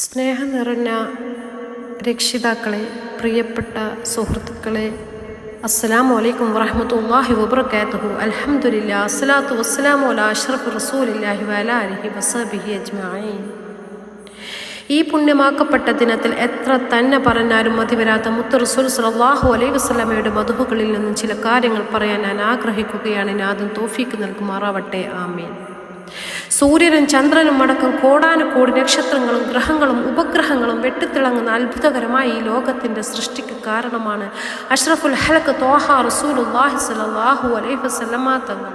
സ്നേഹം നിറഞ്ഞ രക്ഷിതാക്കളെ പ്രിയപ്പെട്ട സുഹൃത്തുക്കളെ അസ്സലാമു വലൈക്കും വറഹമത്തല്ലാഹി വബറകാതുഹു. അലഹമുല്ല അസ്സലാത്തു വസ്സലാമു അലാ അഷ്റഫി റസൂലില്ലാഹി വഅലാ അലിഹി വസഹബിഹി അജ്മഈൻ. ഈ പുണ്യമാക്കപ്പെട്ട ദിനത്തിൽ എത്ര തന്നെ പറഞ്ഞാലും മതി വരാത്ത മുത്ത് റസൂൽ സലാഹു അലൈഹി വസല്ലമയുടെ മധുഹുകളിൽ നിന്നും ചില കാര്യങ്ങൾ പറയാൻ ഞാൻ ആഗ്രഹിക്കുകയാണ്. ആദ്യം തോഫീക്ക് നൽകുമാറാവട്ടെ. ആമീൻ. സൂര്യനും ചന്ദ്രനും അടക്കം കോടാനുകോടി നക്ഷത്രങ്ങളും ഗ്രഹങ്ങളും ഉപഗ്രഹങ്ങളും വെട്ടിത്തിളങ്ങുന്ന അത്ഭുതകരമായ ഈ ലോകത്തിന്റെ സൃഷ്ടിക്ക് കാരണമാണ് അഷ്റഫുൽ ഹലക്ക് തോഹ റസൂലുല്ലാഹി സലാഹു അലൈഹി വസല്ലമ തങ്ങൾ.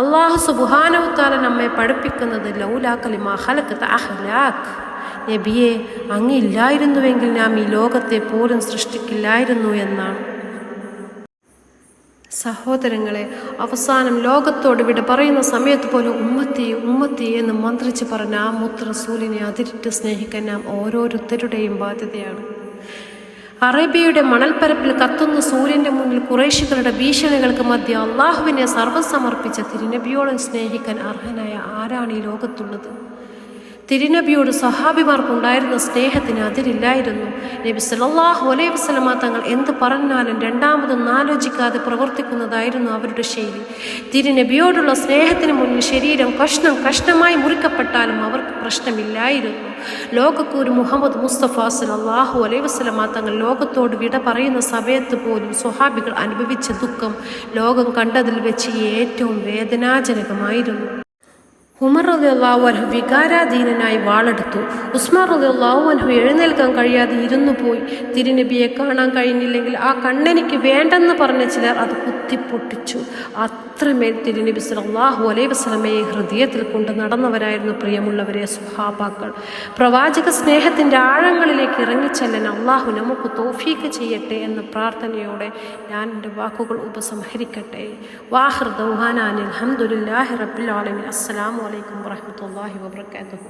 അള്ളാഹു സുബുഹാനവത്താല നമ്മെ പഠിപ്പിക്കുന്നത് ലൗലാക്കലിമ ഹലക്ക് അഹ്ലാഖ്. നബിയെ അങ്ങില്ലായിരുന്നുവെങ്കിൽ നാം ഈ ലോകത്തെ പോലും സൃഷ്ടിക്കില്ലായിരുന്നു എന്നാണ്. സഹോദരങ്ങളെ അവസാനം ലോകത്തോട് വിട പറയുന്ന സമയത്ത് പോലും ഉമ്മത്തി ഉമ്മത്തി എന്ന് മന്ത്രിച്ച് പറഞ്ഞ ആ മുത്ത് റസൂലിനെ അതിരിട്ട് സ്നേഹിക്കാൻ നാം ഓരോരുത്തരുടെയും ബാധ്യതയാണ്. അറേബ്യയുടെ മണൽപ്പരപ്പിൽ കത്തുന്ന സൂര്യന്റെ മുന്നിൽ കുറേശികളുടെ ഭീഷണികൾക്ക് മധ്യ അള്ളാഹുവിനെ സർവസമർപ്പിച്ച തിരുനബിയോളം സ്നേഹിക്കാൻ അർഹനായ ആരാണ് ഈ ലോകത്തുള്ളത്? തിരുനബിയോട് സഹാബിമാർക്കുണ്ടായിരുന്ന സ്നേഹത്തിന് അതിരില്ലായിരുന്നു. നബി സല്ലല്ലാഹു അലൈഹി വസ്ലമ തങ്ങൾ എന്ത് പറഞ്ഞാലും രണ്ടാമതൊന്നും ആലോചിക്കാതെ പ്രവർത്തിക്കുന്നതായിരുന്നു അവരുടെ ശൈലി. തിരുനബിയോടുള്ള സ്നേഹത്തിന് മുന്നിൽ ശരീരം കഷ്ണം കഷ്ണമായി മുറിക്കപ്പെട്ടാലും അവർക്ക് പ്രശ്നമില്ലായിരുന്നു. ലോകക്കൂര് മുഹമ്മദ് മുസ്തഫ സല്ലല്ലാഹു അലൈഹി വസ്ലമ തങ്ങൾ ലോകത്തോട് വിട പറയുന്ന സമയത്ത് പോലും സ്വഹാബികൾ അനുഭവിച്ച ദുഃഖം ലോകം കണ്ടതിൽ വെച്ച് ഏറ്റവും വേദനാജനകമായിരുന്നു. ഉമർ റളിയല്ലാഹു അൻഹു വികാരാധീനനായി വാളെടുത്തു. ഉസ്മാൻ റളിയല്ലാഹു അൻഹു എഴുന്നേൽക്കാൻ കഴിയാതെ ഇരുന്നു പോയി തിരുനബിയെ കാണാൻ കഴിഞ്ഞില്ലെങ്കിൽ ആ കണ്ണെനിക്ക് വേണ്ടെന്ന് പറഞ്ഞ ചിലർ അത് കുത്തിപ്പൊട്ടിച്ചു. അത്രമേൽ തിരുനബി സലാഹു അലൈഹി വസ്ലമയെ ഹൃദയത്തിൽ കൊണ്ട് നടന്നവരായിരുന്നു പ്രിയമുള്ളവരെ സുഹാബാക്കൾ പ്രവാചക സ്നേഹത്തിന്റെ ആഴങ്ങളിലേക്ക് ഇറങ്ങിച്ചെല്ലാൻ അള്ളാഹു നമുക്ക് തോഫീക്ക് ചെയ്യട്ടെ എന്ന പ്രാർത്ഥനയോടെ ഞാൻ എന്റെ വാക്കുകൾ ഉപസംഹരിക്കട്ടെ. വാഹിർ ദൗഹാനാൻ അലഹമുല്ലാഹി റബ്ബിൽ ആലമിൻ. അസ്സലാമു അലൈക്കും വറഹ്മത്തുള്ളാഹി വബറകാതുഹു.